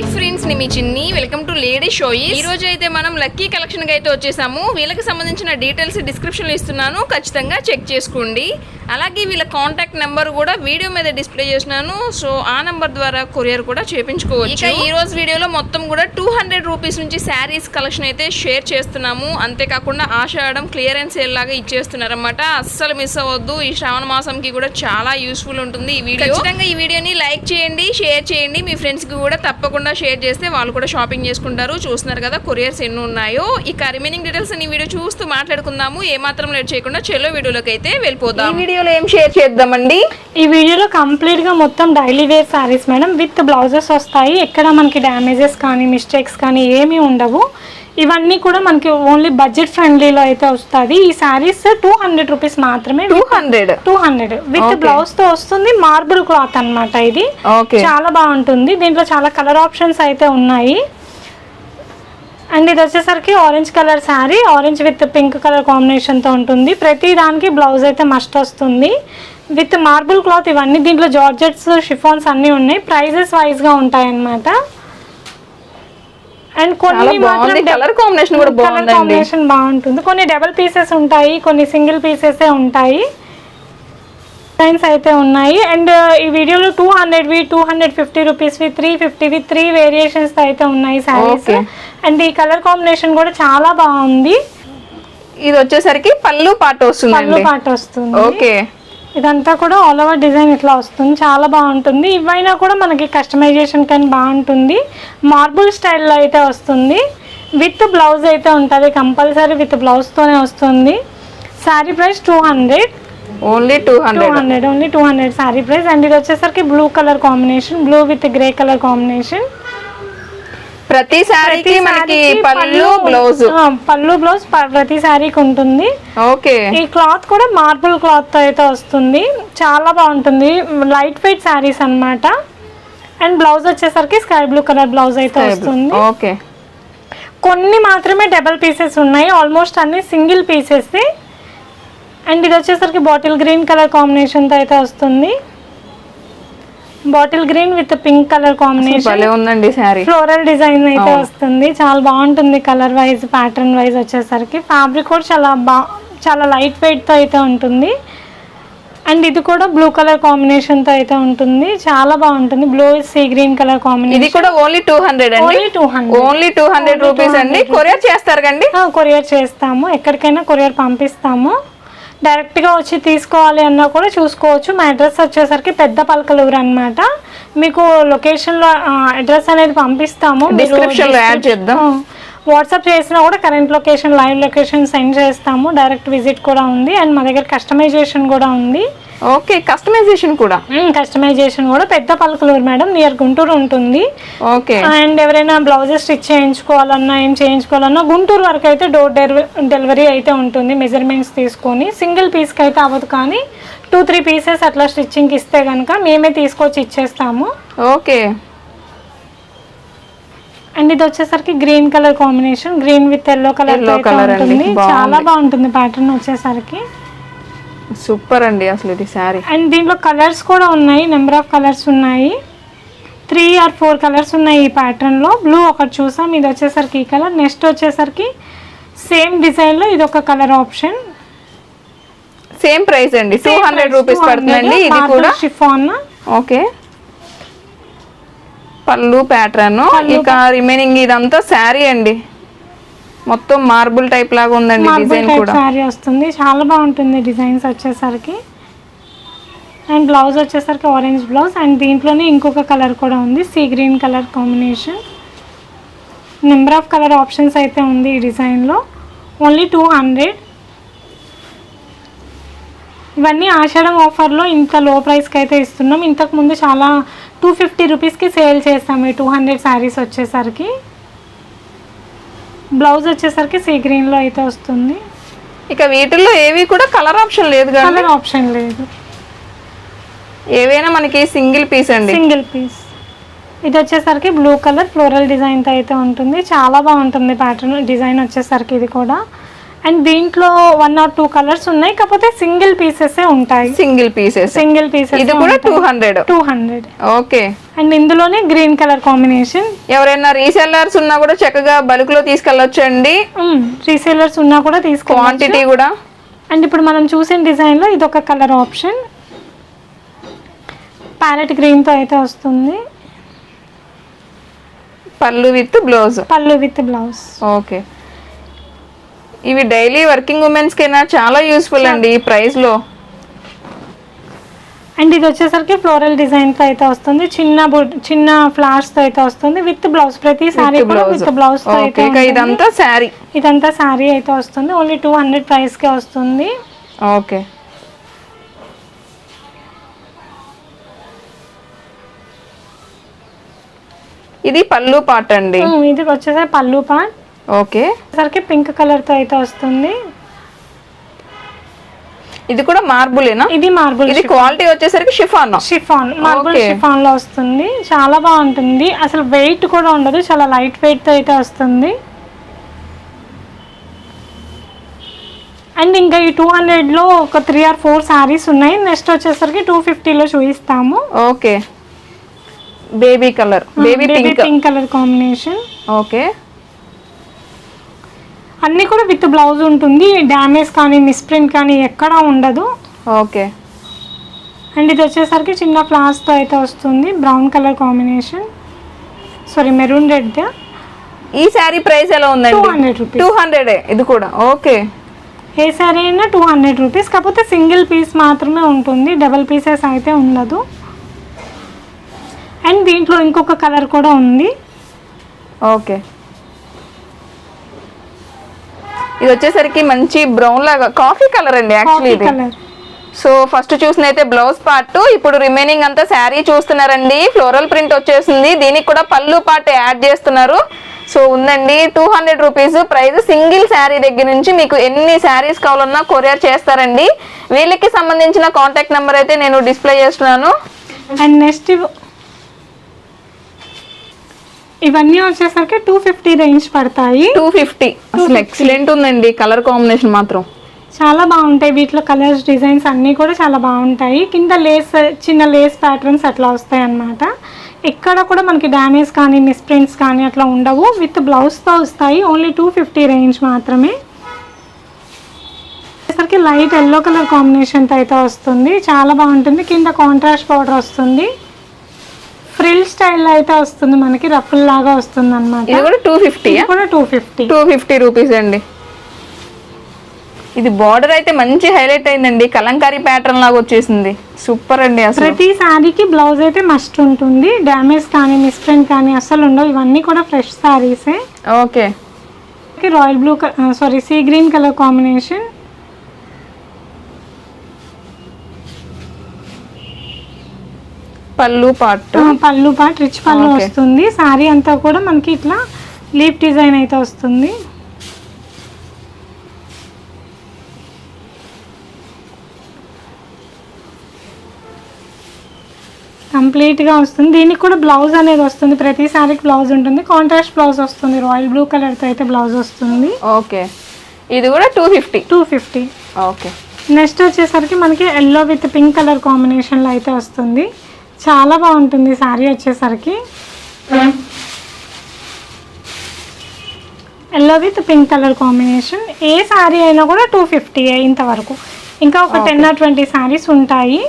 Hi friends నేను మీ చిన్ని. Welcome to lady షోయి ఈ రోజు అయితే మనం లక్కీ కలెక్షన్కి అయితే వచ్చేసాము. వీళ్ళకి సంబంధించిన డీటెయిల్స్ డిస్క్రిప్షన్లో ఇస్తున్నాను. ఖచ్చితంగా చెక్ చేసుకోండి. అలాగే వీళ్ళ కాంటాక్ట్ నెంబర్ కూడా వీడియో మీద డిస్ప్లే చేసినాను సో ఆ నెంబర్ ద్వారా కొరియర్ కూడా చేపించుకోవచ్చు. ఇక ఈ రోజు వీడియోలో మొత్తం కూడా టూ హండ్రెడ్ రూపీస్ నుంచి శారీస్ కలెక్షన్ అయితే షేర్ చేస్తున్నాము. అంతేకాకుండా ఆషాఢం క్లియరెన్స్ సేల్ లాగా ఇచ్చేస్తున్నారన్నమాట. అస్సలు మిస్ అవ్వద్దు. ఈ శ్రావణ మాసంకి కూడా చాలా యూస్ఫుల్ ఉంటుంది ఈ వీడియో. ఖచ్చితంగా ఈ వీడియోని లైక్ చేయండి షేర్ చేయండి. మీ ఫ్రెండ్స్కి కూడా తప్పకుండా షేర్ చేస్తే వాళ్ళు కూడా షాపింగ్ చేసుకుంటారు. చూస్తున్నారు కదా కొరియర్స్ ఎన్ని ఉన్నాయో. ఇక రిమైనింగ్ డీటెయిల్స్ ఈ వీడియో చూస్తూ మాట్లాడుకుందాము. ఏ మాత్రం లేట్ చేయకుండా చెల్లో వీడియోలోకి అయితే వెళ్ళిపోదాం. ఈ వీడియోలో ఏం షేర్ చేద్దామండి? ఈ వీడియోలో కంప్లీట్గా మొత్తం daily wear sarees madam with blouses వస్తాయి. ఎక్కడ మనకి డ్యామేజెస్ కానీ మిస్టేక్స్ కానీ ఏమీ ఉండవు. ఇవన్నీ కూడా మనకి ఓన్లీ బడ్జెట్ ఫ్రెండ్లీలో అయితే వస్తుంది ఈ సారీస్ టూ హండ్రెడ్ రూపీస్ మాత్రమే two hundred two hundred with. బ్లౌజ్తో వస్తుంది మార్బుల్ క్లాత్ అన్నమాట ఇది. చాలా బాగుంటుంది. దీంట్లో చాలా కలర్ ఆప్షన్స్ అయితే ఉన్నాయి. అండ్ ఇది వచ్చేసరికి orange colour saree orange with pink colour కాంబినేషన్తో ఉంటుంది. ప్రతి దానికి బ్లౌజ్ అయితే మస్ట్ వస్తుంది. విత్ మార్బుల్ క్లాత్ ఇవన్నీ దీంట్లో జార్జెట్స్ షిఫాన్స్ అన్నీ ఉన్నాయి. ప్రైజెస్ వైజ్గా ఉంటాయి అన్నమాట అండ్ కొన్ని బాగుంది. కలర్ కాంబినేషన్ కూడా కాంబినేషన్ బాగుంటుంది. కొన్ని డబల్ పీసెస్ ఉంటాయి కొన్ని సింగిల్ పీసెసే ఉంటాయి. డిజైన్స్ అయితే ఉన్నాయి. అండ్ ఈ వీడియోలో టూ హండ్రెడ్వి టూ హండ్రెడ్ ఫిఫ్టీ రూపీస్వి త్రీ ఫిఫ్టీవి త్రీ వేరియేషన్స్ అయితే ఉన్నాయి శారీస్ Okay. అండ్ ఈ కలర్ కాంబినేషన్ కూడా చాలా బాగుంది. ఇది వచ్చేసరికి పళ్ళు పాట పళ్ళు వస్తుందండి పాట వస్తుంది. ఓకే ఇదంతా కూడా ఆల్ ఓవర్ డిజైన్ ఇట్లా వస్తుంది. చాలా బాగుంటుంది. ఇవైనా కూడా మనకి కస్టమైజేషన్ కానీ బాగుంటుంది. మార్బుల్ స్టైల్లో అయితే వస్తుంది. విత్ బ్లౌజ్ అయితే ఉంటుంది. కంపల్సరీ విత్ బ్లౌజ్తోనే వస్తుంది. Saree price two hundred only two hundred hundred only two hundred saree price and ఇది వచ్చేసరికి blue colour combination blue with grey colour combination ప్రతి శారీకి మనకి పళ్ళు బ్లౌజ్. పళ్ళు బ్లౌజ్ ప్రతి శారీకి ఉంటుంది. ఓకే. ఈ క్లాత్ కూడా మార్బుల్ క్లాత్ అయితే వస్తుంది. చాలా బాగుంటుంది. లైట్ వెయిట్ శారీస్ అన్నమాట. అండ్ బ్లౌజ్ వచ్చేసరికి స్కై బ్లూ కలర్ బ్లౌజ్ అయితే వస్తుంది. ఓకే. కొన్ని మాత్రమే డబల్ పీసెస్ ఉన్నాయి. ఆల్మోస్ట్ అన్ని సింగిల్ పీసెస్ అండ్ ఇది వచ్చేసరికి బాటిల్ గ్రీన్ కలర్ కాంబినేషన్తో అయితే వస్తుంది. Bottle green with pink colour combination. ఉందండి ఫ్లోరల్ డిజైన్ అయితే వస్తుంది. చాలా బాగుంటుంది కలర్ వైజ్ ప్యాటర్న్ వైజ్ వచ్చేసరికి. ఫ్యాబ్రిక్ కూడా చాలా బా చాలా లైట్ వెయిట్తో అయితే ఉంటుంది. అండ్ ఇది కూడా బ్లూ కలర్ కాంబినేషన్తో అయితే ఉంటుంది. చాలా బాగుంటుంది. బ్లూ సీ గ్రీన్ కలర్ ఇది కాంబినేషన్ కూడా ఓన్లీ టూ హండ్రెడ్ అండి? Only two hundred only two hundred rupees అండి? కొరియర్ చేస్తారు కండి కొరియర్ చేస్తాము. ఎక్కడికైనా కొరియర్ పంపిస్తాము. డైరెక్ట్గా వచ్చి తీసుకోవాలి అన్నా కూడా చూసుకోవచ్చు. మా అడ్రస్ వచ్చేసరికి పెద్ద పలకలూరు అనమాట మీకు లొకేషన్లో అడ్రస్ అనేది పంపిస్తాము. మీరు డిస్క్రిప్షన్లో యాడ్ చేద్దాం. వాట్సాప్ చేసినా కూడా current location live location send చేస్తాము. డైరెక్ట్ విజిట్ కూడా ఉంది. అండ్ మా దగ్గర కస్టమైజేషన్ కూడా ఉంది. ఓకే కస్టమైజేషన్ కూడా? కస్టమైజేషన్ కూడా. పెద్ద పలకలూరు మేడం నియర్ గుంటూరు ఉంటుంది. ఓకే అండ్ ఎవరైనా బ్లౌజెస్ స్టిచ్ చేయించుకోవాలన్నా ఏం చేయించుకోవాలన్నా గుంటూరు వరకు అయితే డోర్ డెలివరీ అయితే ఉంటుంది. మెజర్మెంట్స్ తీసుకొని సింగిల్ పీస్కి అయితే అవ్వదు కానీ టూ త్రీ పీసెస్ అట్లా స్టిచ్చింగ్కి ఇస్తే కనుక మేమే తీసుకొచ్చి ఇచ్చేస్తాము. ఓకే అండ్ ఇది వచ్చేసరికి green colour combination. Green with yellow colour colour అండి. ఉంటుంది. చాలా బాగుంటుంది ప్యాటర్న్ వచ్చేసరికి. సూపర్ అండి అసలు ఇది శారీ. అండ్ దీంట్లో కలర్స్ కూడా ఉన్నాయి. నెంబర్ ఆఫ్ కలర్స్ ఉన్నాయి. త్రీ ఆర్ ఫోర్ కలర్స్ ఉన్నాయి ఈ ప్యాటర్న్లో బ్లూ ఒకటి చూసాం. ఇది వచ్చేసరికి ఈ కలర్. నెక్స్ట్ వచ్చేసరికి సేమ్ డిజైన్లో ఇది ఒక కలర్ ఆప్షన్ సేమ్ ప్రైస్ అండి. టూ హండ్రెడ్ రూపీస్ పడుతుందండి. ఇది కూడా. షిఫాన్ ఓకే పళ్ళు ప్యాటర్న్ ఇక రిమైనింగ్ ఇదంతా శారీ అండి. మొత్తం మార్బుల్ టైప్ లాగా ఉందండి డిజైన్ కూడా. శారీ వస్తుంది. చాలా బాగుంటుంది డిజైన్స్ వచ్చేసరికి. అండ్ బ్లౌజ్ వచ్చేసరికి ఆరెంజ్ బ్లౌజ్ అండ్ దీంట్లోనే ఇంకొక కలర్ కూడా ఉంది. Sea green colour combination number of colour options అయితే ఉంది ఈ డిజైన్లో ఓన్లీ టూ హండ్రెడ్ ఇవన్నీ ఆషాఢం ఆఫర్లో ఇంత లో ప్రైస్కి అయితే ఇస్తున్నాం. ఇంతకు ముందు చాలా టూ ఫిఫ్టీ రూపీస్కి సేల్ చేస్తాం. ఈ టూ హండ్రెడ్ శారీస్ వచ్చేసరికి. బ్లౌజ్ వచ్చేసరికి సీ గ్రీన్లో అయితే వస్తుంది. ఇక వీటిల్లో ఏవి కూడా కలర్ ఆప్షన్ లేదు కలర్ ఆప్షన్ లేదు. ఏవైనా మనకి సింగిల్ పీస్ అండి. Single piece. ఇది వచ్చేసరికి బ్లూ కలర్ ఫ్లోరల్ డిజైన్తో అయితే ఉంటుంది. చాలా బాగుంటుంది ప్యాటర్న్ డిజైన్ వచ్చేసరికి ఇది కూడా. అండ్ దీంట్లో వన్ ఆర్ టూ కలర్స్ ఉన్నాయి కాకపోతే సింగిల్ పీసెస్ ఉంటాయి. సింగిల్ పీసెస్ సింగిల్ పీసెస్ ఇది కూడా two hundred two hundred okay and ఇందులోనే గ్రీన్ కలర్ కాంబినేషన్ ఎవరైనా రీసెల్లర్స్ ఉన్నా కూడా చక్కగా బల్క్లో తీసుకెళ్ళొచ్చు అండి రీసేలర్స్ ఉన్నా కూడా తీసుకోవాలి క్వాంటిటీ కూడా. అండ్ ఇప్పుడు మనం చూసిన డిజైన్లో ఇది ఒక కలర్ ఆప్షన్ ప్యారెట్ గ్రీన్తో అయితే వస్తుంది. Pallu with blouse. Pallu with blouse. Okay ఇవి డైలీ వర్కింగ్ ఉమెన్స్ కైనా చాలా యూస్ఫుల్ అండి ఈ ప్రైస్లో అండ్ ఇది వచ్చేసరికి ఫ్లోరల్ డిజైన్తో అయితే వస్తుంది. చిన్న చిన్న ఫ్లవర్స్తో అయితే వస్తుంది. With blouse. ప్రతి సారీ కూడా బ్లౌజ్. విత్ బ్లౌజ్తో అయితే. ఇదంతా శారీ. ఇదంతా శారీ అయితే వస్తుంది. ఓన్లీ టూ హండ్రెడ్ ప్రైస్కే వస్తుంది. ఓకే. ఇది పళ్ళు పాట అండి. ఇది వచ్చేసరికి పళ్ళు పార్ట్. ఓకే. వచ్చేసరికి పింక్ కలర్తో అయితే వస్తుంది. ఇది కూడా మార్బులేనా? ఇది మార్బుల్ ఇది క్వాలిటీ వచ్చేసరికి షిఫాన్. షిఫాన్. మార్బుల్. షిఫాన్లో వస్తుంది. చాలా బాగుంటుంది. అసలు వెయిట్ కూడా ఉండదు. చాలా లైట్ వెయిట్తో అయితే వస్తుంది. అండ్ ఇంకా ఈ టూ హండ్రెడ్లో ఒక త్రీ ఆర్ ఫోర్ సారీస్ ఉన్నాయి. నెక్స్ట్ వచ్చేసరికి టూ ఫిఫ్టీలో చూపిస్తాము. Okay. Baby colour. Baby pink colour combination. Okay. అన్ని కూడా విత్ బ్లౌజ్ ఉంటుంది. డ్యామేజ్ కానీ మిస్ప్రింట్ కానీ ఎక్కడా ఉండదు. ఓకే. అండ్ ఇది వచ్చేసరికి చిన్న ఫ్లాస్తో అయితే వస్తుంది. Brown colour combination sari maroon red ఈ శారీ ప్రైస్ ఎలా టూ ఉందండి హండ్రెడ్ రూపీస్ టూ హండ్రెడ్ ఇది కూడా. ఓకే. ఏ సారీ అయినా టూ హండ్రెడ్ రూపీస్ కాకపోతే సింగిల్ పీస్ మాత్రమే ఉంటుంది. డబల్ పీసెస్ అయితే ఉండదు. అండ్ దీంట్లో ఇంకొక కలర్ కూడా ఉంది. ఓకే. ఇది వచ్చేసరికి మంచి బ్రౌన్ లాగా కాఫీ కలర్ అండి యాక్చువల్లీ ఇది. సో ఫస్ట్ చూసిన అయితే బ్లౌజ్ పార్ట్ ఇప్పుడు రిమైనింగ్ అంతా శారీ చూస్తున్నారండి. ఫ్లోరల్ ప్రింట్ వచ్చేసింది. దీనికి కూడా పళ్ళు పార్ట్ యాడ్ చేస్తున్నారు. సో ఉందండి two hundred rupees price single sari దగ్గర నుంచి మీకు ఎన్ని శారీస్ కావాలన్నా కొరియర్ చేస్తారండి. వీళ్ళకి సంబంధించిన కాంటాక్ట్ నెంబర్ అయితే నేను డిస్ప్లే చేస్తున్నాను. అండ్ నెక్స్ట్ ఇవన్నీ వచ్చేసరికి టూ ఫిఫ్టీ రేంజ్ పడతాయి. టూ ఫిఫ్టీ అసలు ఎక్సలెంట్ ఉందండి. కలర్ కాంబినేషన్ మాత్రం. చాలా బాగుంటాయి. వీటిలో కలర్స్ డిజైన్స్ అన్నీ కూడా చాలా బాగుంటాయి. కింద లేస్ చిన్న లేస్ ప్యాటర్న్స్ అట్లా వస్తాయి అన్నమాట. ఎక్కడ కూడా మనకి డ్యామేజ్ కానీ మిస్ప్రింట్స్ కానీ అట్లా ఉండవు. విత్ బ్లౌజ్తో వస్తాయి. ఓన్లీ టూ ఫిఫ్టీ రేంజ్ మాత్రమే. వచ్చేసరికి లైట్ ఎల్లో కలర్ కాంబినేషన్తో అయితే వస్తుంది. చాలా బాగుంటుంది. కింద కాంట్రాస్ట్ పౌడర్ వస్తుంది. ఫ్రిల్ స్టైల్లో అయితే వస్తుంది మనకి రఫుల్ లాగా వస్తుంది అనమాట ఇది కూడా టూ ఫిఫ్టీ కూడా two fifty two fifty rupees అండి. ఇది బార్డర్ అయితే మంచి హైలైట్ అయిందండి. కలంకారీ ప్యాటర్న్ లాగా వచ్చేసింది. సూపర్ అండి అసలు. ప్రతి శారీకి బ్లౌజ్ అయితే మస్ట్ ఉంటుంది. డ్యామేజ్ కానీ మిస్ప్రింట్ కానీ అస్సలు ఉండవు. ఇవన్నీ కూడా fresh శారీసే. Okay. Royal blue sari sea green colour combination pallu part pallu part rich పళ్ళు. వస్తుంది. శారీ అంతా కూడా మనకి ఇట్లా లీప్ డిజైన్ అయితే వస్తుంది. కంప్లీట్గా వస్తుంది. దీనికి కూడా బ్లౌజ్ అనేది వస్తుంది. ప్రతి శారీకి బ్లౌజ్ ఉంటుంది. కాంట్రాస్ట్ బ్లౌజ్ వస్తుంది. రాయల్ బ్లూ కలర్తో అయితే బ్లౌజ్ వస్తుంది. ఓకే. ఇది కూడా two fifty two fifty okay. Next వచ్చేసరికి మనకి ఎల్లో విత్ పింక్ కలర్ కాంబినేషన్లో అయితే వస్తుంది. చాలా బాగుంటుంది శారీ వచ్చేసరికి. Yellow with pink colour combination ఏ శారీ అయినా కూడా టూ ఫిఫ్టీ ఇంతవరకు. ఇంకా ఒక టెన్ ఆర్ ట్వంటీ శారీస్ ఉంటాయి.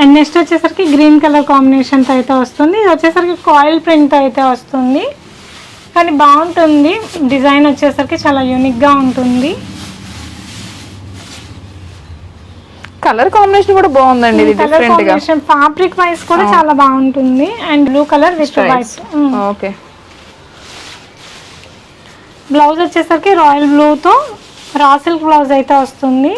అండ్ నెక్స్ట్ వచ్చేసరికి గ్రీన్ కలర్ కాంబినేషన్తో అయితే వస్తుంది. ఇది వచ్చేసరికి కాయిల్ ప్రింట్ అయితే వస్తుంది. కానీ బాగుంటుంది. డిజైన్ వచ్చేసరికి చాలా యూనిక్గా ఉంటుంది. కలర్ కాంబినేషన్ కూడా బాగుందండి ఇది కలర్ డిఫరెంట్గా. కాంబినేషన్ ఫ్యాబ్రిక్ వైస్ కూడా చాలా బాగుంటుంది and blue colour with white. Okay. Blouse వచ్చేసరికి రాయల్ బ్లూతో రా సిల్క్ బ్లౌజ్ అయితే వస్తుంది.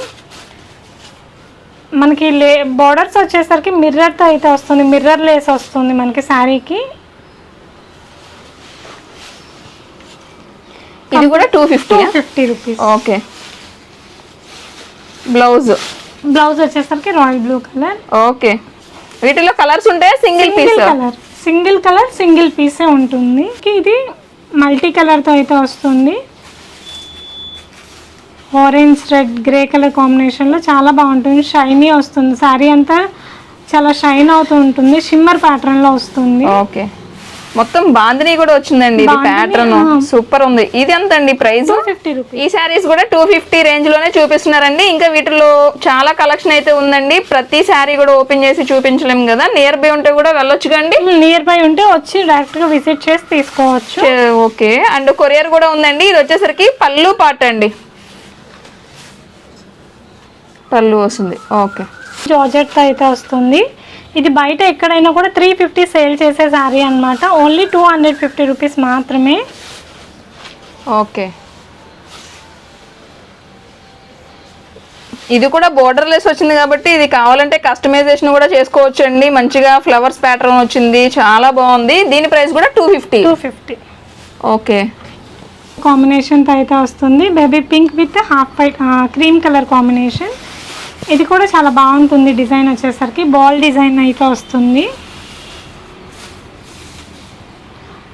మనకి లే బోర్డర్స్ వచ్చేసరికి మిర్రర్తో అయితే వస్తుంది మిర్రర్ లేస్ వస్తుంది మనకి శారీకి. ఇది కూడా two fifty fifty rupees okay. Blouse. Blouse వచ్చేసరికి రాయల్ బ్లూ కలర్. ఓకే. వీటిలో కలర్స్ ఉంటాయా single piece. Colour single colour single పీసే ఉంటుంది. ఇది మల్టీ కలర్తో అయితే వస్తుంది. ఆరెంజ్ రెడ్ గ్రే కలర్ కాంబినేషన్లో చాలా బాగుంటుంది. షైనీ వస్తుంది. శారీ అంతా చాలా షైన్ అవుతూ ఉంటుంది. షిమ్మర్ ప్యాటర్న్లో వస్తుంది. ఓకే. మొత్తం బాందిని కూడా వచ్చిందండి ఇది ప్యాటర్న్. సూపర్ ఉంది. ఇది ఎంత అండి ప్రైస్ ఈ శారీస్ కూడా టూ ఫిఫ్టీ రేంజ్లోనే చూపిస్తున్నారండి. ఇంకా వీటిలో చాలా కలెక్షన్ అయితే ఉందండి. ప్రతి శారీ కూడా ఓపెన్ చేసి చూపించలేము కదా. నియర్ బై ఉంటే కూడా వెళ్ళొచ్చు కండి. నియర్ బై ఉంటే వచ్చి డైరెక్ట్గా విజిట్ చేసి తీసుకోవచ్చు. ఓకే. అండ్ కొరియర్ కూడా ఉందండి. ఇది వచ్చేసరికి పళ్ళు పాట అండి. పళ్ళు వస్తుంది. ఓకే. జార్జెట్ అయితే వస్తుంది. ఇది బయట ఎక్కడైనా కూడా త్రీ ఫిఫ్టీ సేల్ చేసే శారీ అన్నమాట. Only two hundred fifty rupees మాత్రమే. ఓకే ఇది కూడా బోర్డర్ లెస్ వచ్చింది కాబట్టి ఇది కావాలంటే కస్టమైజేషన్ కూడా చేసుకోవచ్చు అండి మంచిగా ఫ్లవర్స్ ప్యాటర్న్ వచ్చింది. చాలా బాగుంది. దీని ప్రైస్ కూడా two fifty two fifty okay కాంబినేషన్తో అయితే వస్తుంది. Baby pink with half white cream colour combination ఇది కూడా చాలా బాగుంటుంది డిజైన్ వచ్చేసరికి. బాల్ డిజైన్ అయితే వస్తుంది.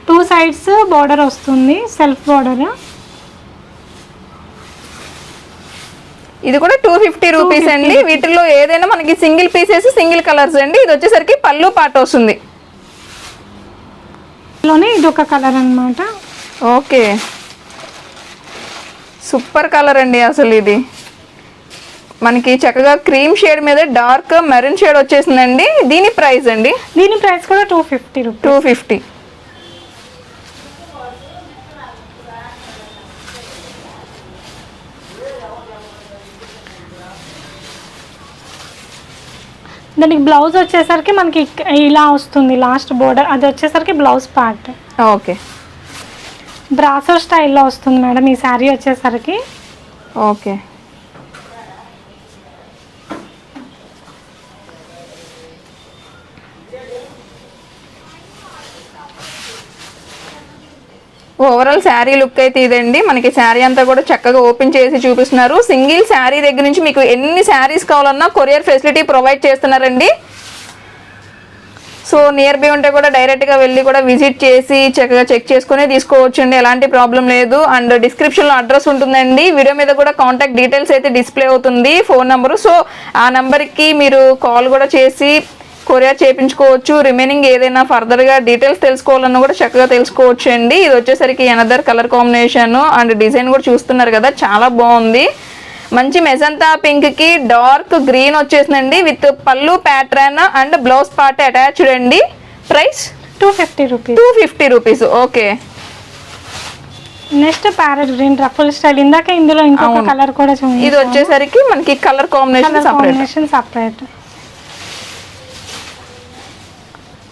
టూ సైడ్స్ బార్డర్ వస్తుంది సెల్ఫ్ బార్డర్. ఇది కూడా టూ ఫిఫ్టీ రూపీస్ అండి. వీటిలో ఏదైనా మనకి సింగిల్ పీసెస్ సింగిల్ కలర్స్ అండి. ఇది వచ్చేసరికి పళ్ళు పాట వస్తుంది. లోనే ఇది ఒక కలర్ అన్నమాట. ఓకే. సూపర్ కలర్ అండి అసలు ఇది. మనకి చక్కగా క్రీమ్ షేడ్ మీద డార్క్ మెరూన్ షేడ్ వచ్చేసిందండి. దీని ప్రైస్ అండి? దీని ప్రైస్ కూడా టూ ఫిఫ్టీ టూ ఫిఫ్టీ. దానికి బ్లౌజ్ వచ్చేసరికి మనకి ఇలా వస్తుంది లాస్ట్ బోర్డర్. అది వచ్చేసరికి బ్లౌజ్ పార్ట్. ఓకే. బ్రాసో స్టైల్లో వస్తుంది మేడం ఈ శారీ వచ్చేసరికి. ఓకే. ఓవరాల్ శారీ లుక్ అయితే ఇదండి. మనకి శారీ అంతా కూడా చక్కగా ఓపెన్ చేసి చూపిస్తున్నారు. సింగిల్ శారీ దగ్గర నుంచి మీకు ఎన్ని శారీస్ కావాలన్నా కొరియర్ ఫెసిలిటీ ప్రొవైడ్ చేస్తున్నారండి. సో నియర్ బై ఉంటే కూడా డైరెక్ట్గా వెళ్ళి కూడా విజిట్ చేసి చక్కగా చెక్ చేసుకుని తీసుకోవచ్చు అండి ఎలాంటి ప్రాబ్లం లేదు. అండ్ డిస్క్రిప్షన్లో అడ్రస్ ఉంటుందండి. వీడియో మీద కూడా కాంటాక్ట్ డీటెయిల్స్ అయితే డిస్ప్లే అవుతుంది. ఫోన్ నెంబరు సో ఆ నెంబర్కి మీరు కాల్ కూడా చేసి కొరియర్ చేయించుకోవచ్చు. రిమైనింగ్ ఏదైనా ఫర్దర్గా డీటెయిల్స్ తెలుసుకోవాలన్నా కూడా చక్కగా తెలుసుకోవచ్చు అండి ఇది వచ్చేసరికి another colour combination and design కూడా చూస్తున్నారు కదా చాలా బాగుంది. మంచి మెజంతా పింక్కి డార్క్ గ్రీన్ వచ్చేసిందండి with pallu pattern and blouse part attached అండి. Price two fifty rupees two fifty rupees okay next parrot green ruffle style ఇందాక ఇందులో ఇంకొక. కలర్ కూడా ఇది వచ్చేసరికి మనకి colour combination separate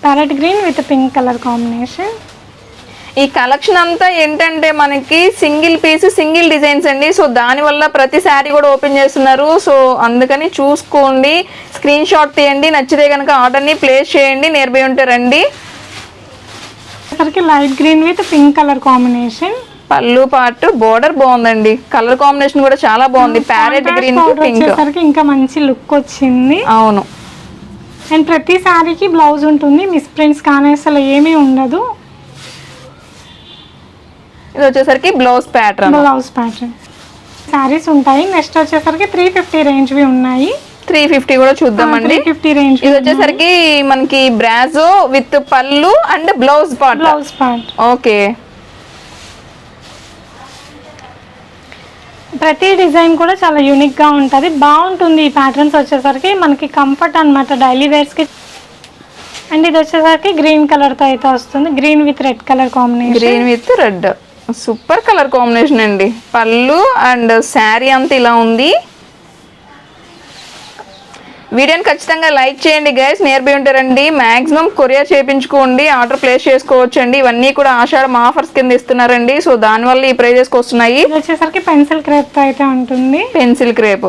parrot green with pink colour combination ఈ కలెక్షన్ అంతా ఏంటంటే మనకి సింగిల్ పీస్ సింగిల్ డిజైన్స్ అండి. సో దానివల్ల ప్రతి శారీ కూడా ఓపెన్ చేస్తున్నారు. సో అందుకని చూసుకోండి. స్క్రీన్ షాట్ తీయండి. నచ్చితే కనుక ఆర్డర్ని ప్లేస్ చేయండి. నియర్ బై ఉంటే రండి. Light green with pink colour combination pallu part border బాగుందండి. కలర్ కాంబినేషన్ కూడా చాలా బాగుంది. ప్యారెట్ గ్రీన్ పింక్ ఇంకా మంచి లుక్ వచ్చింది. అవును. అండ్ ప్రతి శారీకి బ్లౌజ్ ఉంటుంది మిస్ ప్రింట్స్ కానీ అసలు ఏమీ ఉండదు. ఇది వచ్చేసరికి blouse pattern blouse pattern saris ఉంటాయి. నెక్స్ట్ వచ్చేసరికి త్రీ ఫిఫ్టీ రేంజ్వి ఉన్నాయి. త్రీ ఫిఫ్టీ కూడా చూద్దామండి. ఫిఫ్టీ రేంజ్ ఇది వచ్చేసరికి మనకి బ్రాజో with pallu and blouse part blouse part okay ప్రతి డిజైన్ కూడా చాలా యూనిక్గా ఉంటుంది. బాగుంటుంది ఈ ప్యాటర్న్స్ వచ్చేసరికి. మనకి కంఫర్ట్ అనమాట డైలీ వేర్స్కి అండ్ ఇది వచ్చేసరికి గ్రీన్ కలర్తో అయితే వస్తుంది. Green with red colour combination green with red super colour combination అండి. పళ్ళు అండ్ శారీ అంతా ఇలా ఉంది. వీడియోని ఖచ్చితంగా లైక్ చేయండి గైస్ నియర్ బై ఉంటారండి మాక్సిమం కొరియర్ చేయించుకోండి. ఆర్డర్ ప్లేస్ చేసుకోవచ్చు అండి ఇవన్నీ కూడా ఆషాఢం ఆఫర్స్ కింద ఇస్తున్నారండి. సో దానివల్ల ఈ ప్రైజెస్కి వస్తున్నాయి. వచ్చేసరికి పెన్సిల్ క్రేప్ అయితే ఉంటుంది. పెన్సిల్ క్రేప్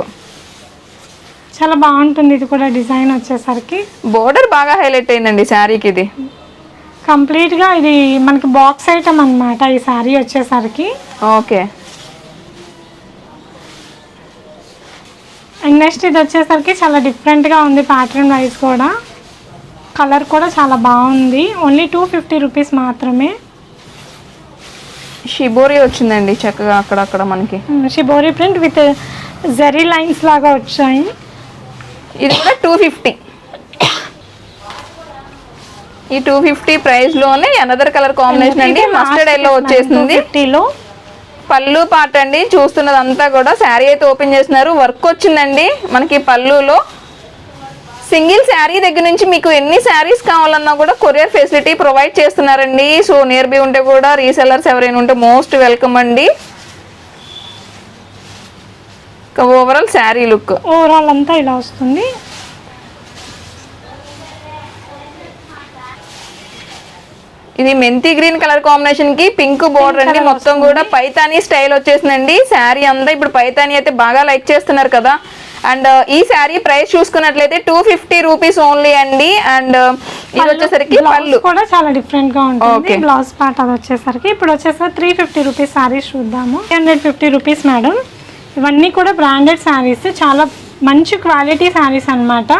చాలా బాగుంటుంది. ఇది కూడా డిజైన్ వచ్చేసరికి. బోర్డర్ బాగా హైలైట్ అయిందండి శారీకి ఇది. కంప్లీట్గా ఇది మనకి బాక్స్ ఐటమ్ అన్నమాట ఈ శారీ వచ్చేసరికి. ఓకే నెక్స్ట్ ఇది వచ్చేసరికి చాలా డిఫరెంట్గా ఉంది ప్యాటర్న్ వైజ్ కూడా. కలర్ కూడా చాలా బాగుంది. ఓన్లీ టూ ఫిఫ్టీ రూపీస్ మాత్రమే. షిబోరి వచ్చిందండి చక్కగా అక్కడక్కడ మనకి. Shibori print with zari lines లాగా వచ్చాయి. ఇది కూడా టూ ఫిఫ్టీ ఈ టూ ఫిఫ్టీ ప్రైస్లోనే అనదర్ కలర్ కాంబినేషన్ అండి. మస్టర్డ్ ఎల్లో వచ్చేసింది. ఫిఫ్టీలో పళ్ళు పాట అండి. చూస్తున్నదంతా కూడా శారీ అయితే ఓపెన్ చేస్తున్నారు. వర్క్ వచ్చిందండి మనకి పళ్ళులో. సింగిల్ శారీ దగ్గర నుంచి మీకు ఎన్ని శారీస్ కావాలన్నా కూడా కొరియర్ ఫెసిలిటీ ప్రొవైడ్ చేస్తున్నారండి. సో నియర్ బై ఉంటే కూడా రీసెలర్స్ ఎవరైనా ఉంటే మోస్ట్ వెల్కమ్ అండి. Overall sari look. ఓవరాల్ అంతా ఇలా వస్తుంది. ఇది మెంతి గ్రీన్ కలర్ కాంబినేషన్కి పింక్ బోర్డర్ అండి మొత్తం కూడా పైతానీ స్టైల్ వచ్చేసిందండి. శారీ అంతా ఇప్పుడు పైతానీ అయితే బాగా లైక్ చేస్తున్నారు కదా. అండ్ ఈ శారీ ప్రైస్ చూసుకున్నట్లయితే టూ ఫిఫ్టీ రూపీస్ ఓన్లీ అండి. అండ్ ఇది వచ్చేసరికి పళ్ళు. కూడా చాలా డిఫరెంట్గా ఉంటుంది. బ్లౌజ్ పార్ట్ అది వచ్చేసరికి ఇప్పుడు వచ్చేసరికి త్రీ ఫిఫ్టీ రూపీస్ శారీస్ చూద్దాము. Three hundred fifty rupees madam ఇవన్నీ కూడా బ్రాండెడ్ శారీస్ చాలా మంచి క్వాలిటీ శారీస్ అన్నమాట.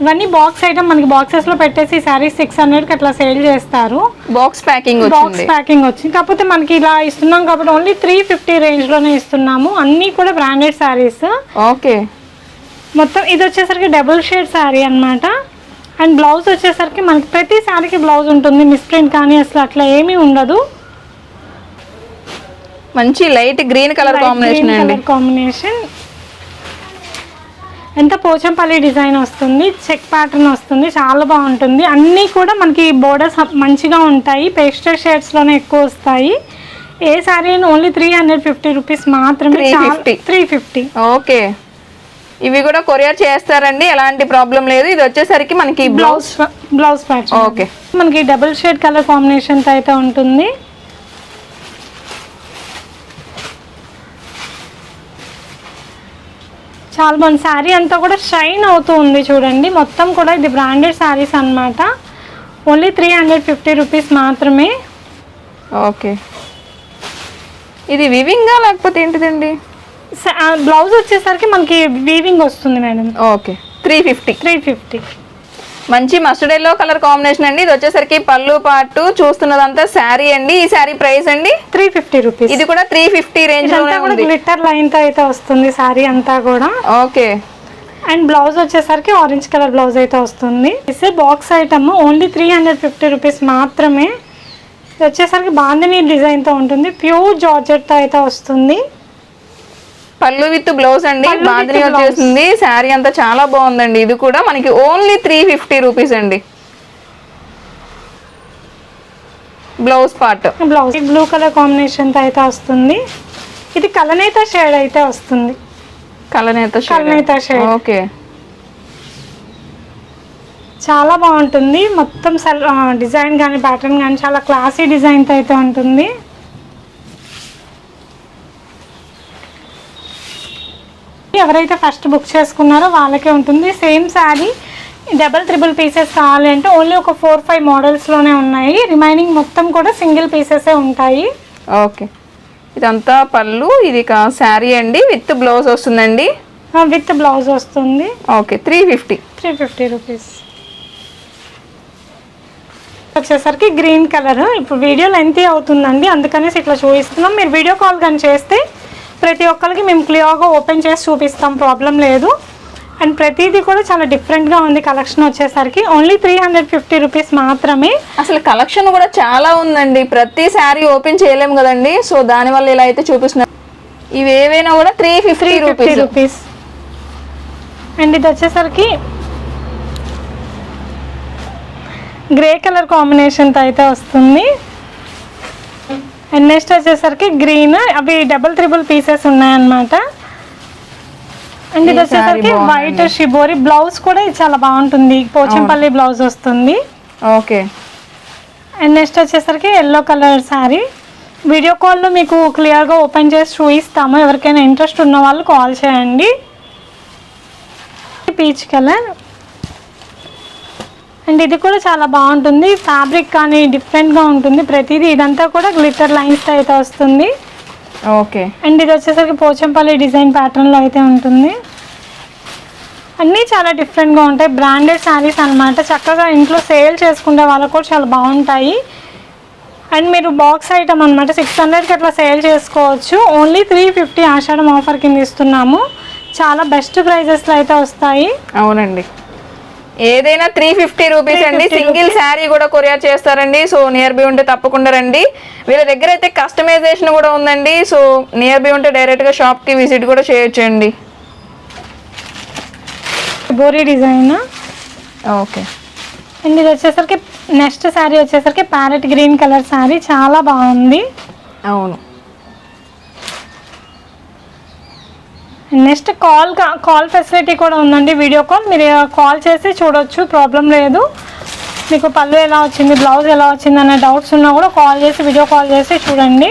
ఇవన్నీ బాక్స్ ఐటమ్ మనకి బాక్సెస్లో పెట్టేసి శారీస్ సిక్స్ హండ్రెడ్కి అట్లా సేల్ చేస్తారు. బాక్స్ ప్యాకింగ్ బాక్స్ ప్యాకింగ్ వచ్చింది. కాకపోతే మనకి ఇలా ఇస్తున్నాం కాబట్టి ఓన్లీ త్రీ ఫిఫ్టీ రేంజ్లోనే ఇస్తున్నాము. అన్నీ కూడా బ్రాండెడ్ శారీస్ ఓకే. మొత్తం ఇది వచ్చేసరికి డబుల్ షేడ్ శారీ అన్నమాట. అండ్ బ్లౌజ్ వచ్చేసరికి మనకి ప్రతి శారీకి బ్లౌజ్ ఉంటుంది. మిస్ప్రింట్ కానీ అసలు అట్లా ఏమీ ఉండదు. మంచి లైట్ గ్రీన్ కలర్ కాంబినేషన్ అండి. కాంబినేషన్ ఎంత పోచంపల్లి డిజైన్ వస్తుంది చెక్ ప్యాటర్న్ వస్తుంది చాలా బాగుంటుంది. అన్నీ కూడా మనకి బోర్డర్స్ మంచిగా ఉంటాయి. పేస్టల్ షేడ్స్లోనే ఎక్కువ వస్తాయి. ఏ sari only three hundred fifty rupees మాత్రమే 350. Three fifty okay. ఇవి కూడా కొరియర్ చేస్తారండి. ఎలాంటి ప్రాబ్లం లేదు. ఇది వచ్చేసరికి మనకి బ్లౌజ్ బ్లౌజ్ ప్యాటర్న్ ఓకే. మనకి డబుల్ షేడ్ కలర్ కాంబినేషన్తో అయితే ఉంటుంది. చాలా బాగుంది శారీ అంతా కూడా షైన్ అవుతూ ఉంది చూడండి. మొత్తం కూడా ఇది బ్రాండెడ్ శారీస్ అన్నమాట. Only three hundred fifty rupees మాత్రమే. ఓకే. ఇది వివింగా లేకపోతే ఏంటిదండి? బ్లౌజ్ వచ్చేసరికి మనకి వీవింగ్ వస్తుంది madam. Okay. Three fifty three fifty మంచి మస్టర్డ్ ఎల్లో కలర్ కాంబినేషన్ అండి. ఇది వచ్చేసరికి పళ్ళు పాటు చూస్తున్నదంతా శారీ అండి. ఈ శారీ ప్రైస్ అండి? Three fifty rupees. ఇది కూడా త్రీ ఫిఫ్టీ రేంజ్ ఉంది. గ్లిట్టర్ లైన్తో అయితే వస్తుంది శారీ అంతా కూడా. ఓకే. అండ్ బ్లౌజ్ వచ్చేసరికి ఆరెంజ్ కలర్ బ్లౌజ్ అయితే వస్తుంది. ఇసే box item only three hundred fifty rupees మాత్రమే. ఇది వచ్చేసరికి బాందిని డిజైన్తో ఉంటుంది. ప్యూర్ జార్జెట్తో అయితే వస్తుంది. పళ్ళు విత్ బ్లౌజ్ అండి. బాంధని. వచ్చేసింది. శారీ అంతా చాలా బాగుందండి. ఇది కూడా మనకి ఓన్లీ త్రీ ఫిఫ్టీ రూపీస్ అండి. Blouse part. Blouse blue colour కాంబినేషన్తో అయితే వస్తుంది. ఇది కలనేత షేడ్ అయితే వస్తుంది. కలనేత కలనేత shade. ఓకే. చాలా బాగుంటుంది. మొత్తం డిజైన్ కానీ ప్యాటర్న్ కానీ చాలా క్లాసీ డిజైన్తో అయితే ఉంటుంది. ఎవరైతే ఫస్ట్ బుక్ చేసుకున్నారో వాళ్ళకే ఉంటుంది. Same sari double triple pieces కావాలి అంటే ఓన్లీ ఒక ఫోర్ ఫైవ్ మోడల్స్లోనే ఉన్నాయి. రిమైనింగ్ మొత్తం కూడా సింగిల్ పీసెసే ఉంటాయి. ఓకే. ఇదంతా పళ్ళు ఇది శారీ అండి. విత్ బ్లౌజ్ వస్తుందండి? విత్ బ్లౌజ్ వస్తుంది. Okay. Three fifty three fifty rupees వచ్చేసరికి గ్రీన్ కలర్ ఇప్పుడు వీడియో లెంతీ అవుతుందండి. అందుకనేసి ఇట్లా చూపిస్తున్నాం. మీరు వీడియో కాల్ కానీ చేస్తే ప్రతి ఒక్కరికి మేము క్లియర్గా ఓపెన్ చేసి చూపిస్తాం ప్రాబ్లం లేదు. అండ్ ప్రతిదీ కూడా చాలా డిఫరెంట్గా ఉంది కలెక్షన్ వచ్చేసరికి. Only three hundred fifty rupees మాత్రమే. అసలు కలెక్షన్ కూడా చాలా ఉందండి. ప్రతి శారీ ఓపెన్ చేయలేము కదండి. సో దానివల్ల ఇలా అయితే చూపిస్తున్నారు ఇవి ఏవైనా కూడా three fifty three fifty rupees. Rupees. And ఇది వచ్చేసరికి గ్రే కలర్ కాంబినేషన్తో అయితే వస్తుంది. అండ్ నెక్స్ట్ వచ్చేసరికి గ్రీన్ అవి డబుల్ త్రిబుల్ పీసెస్ ఉన్నాయన్నమాట. అండ్ ఇది వచ్చేసరికి వైట్. షిబోరి బ్లౌజ్ కూడా చాలా బాగుంటుంది. పోచంపల్లి బ్లౌజ్ వస్తుంది. ఓకే. అండ్ నెక్స్ట్ వచ్చేసరికి ఎల్లో కలర్ శారీ వీడియో కాల్లో మీకు క్లియర్గా ఓపెన్ చేసి చూపిస్తాము. ఎవరికైనా ఇంట్రెస్ట్ ఉన్న వాళ్ళు కాల్ చేయండి. పీచ్ కలర్ అండ్ ఇది కూడా చాలా బాగుంటుంది. ఫ్యాబ్రిక్ కానీ డిఫరెంట్గా ఉంటుంది. ప్రతిదీ ఇదంతా కూడా గ్లిటర్ లైన్స్ అయితే వస్తుంది. ఓకే. అండ్ ఇది వచ్చేసరికి పోచంపల్లి డిజైన్ ప్యాటర్న్లో అయితే ఉంటుంది. అన్నీ చాలా డిఫరెంట్గా ఉంటాయి. బ్రాండెడ్ శారీస్ అన్నమాట. చక్కగా ఇంట్లో సేల్ చేసుకునే వాళ్ళకు కూడా చాలా బాగుంటాయి. అండ్ మీరు బాక్స్ ఐటమ్ అనమాట సిక్స్ హండ్రెడ్కి అట్లా సేల్ చేసుకోవచ్చు. Only three fifty Ashadham offer కింద ఇస్తున్నాము. చాలా బెస్ట్ ప్రైజెస్లో అయితే వస్తాయి. అవునండి. ఏదైనా త్రీ ఫిఫ్టీ రూపీస్ అండి. 350 సింగిల్ శారీ కూడా కొరియర్ చేస్తారండి. సో నియర్ బై ఉంటే తప్పకుండా రండి. వీళ్ళ దగ్గర అయితే కస్టమైజేషన్ కూడా ఉందండి. సో నియర్ బై ఉంటే డైరెక్ట్గా షాప్కి విజిట్ కూడా చేయొచ్చండి. బోరీ డిజైన్. ఓకే. అండ్ ఇది వచ్చేసరికి నెక్స్ట్ శారీ వచ్చేసరికి ప్యారెట్ గ్రీన్ కలర్ శారీ చాలా బాగుంది. అవును. నెక్స్ట్ కాల్ కాల్ ఫెసిలిటీ కూడా ఉందండి వీడియో కాల్. మీరు కాల్ చేసి చూడొచ్చు ప్రాబ్లం లేదు. మీకు పళ్ళు ఎలా వచ్చింది బ్లౌజ్ ఎలా వచ్చింది అనే డౌట్స్ ఉన్నా కూడా కాల్ చేసి వీడియో కాల్ చేసి చూడండి.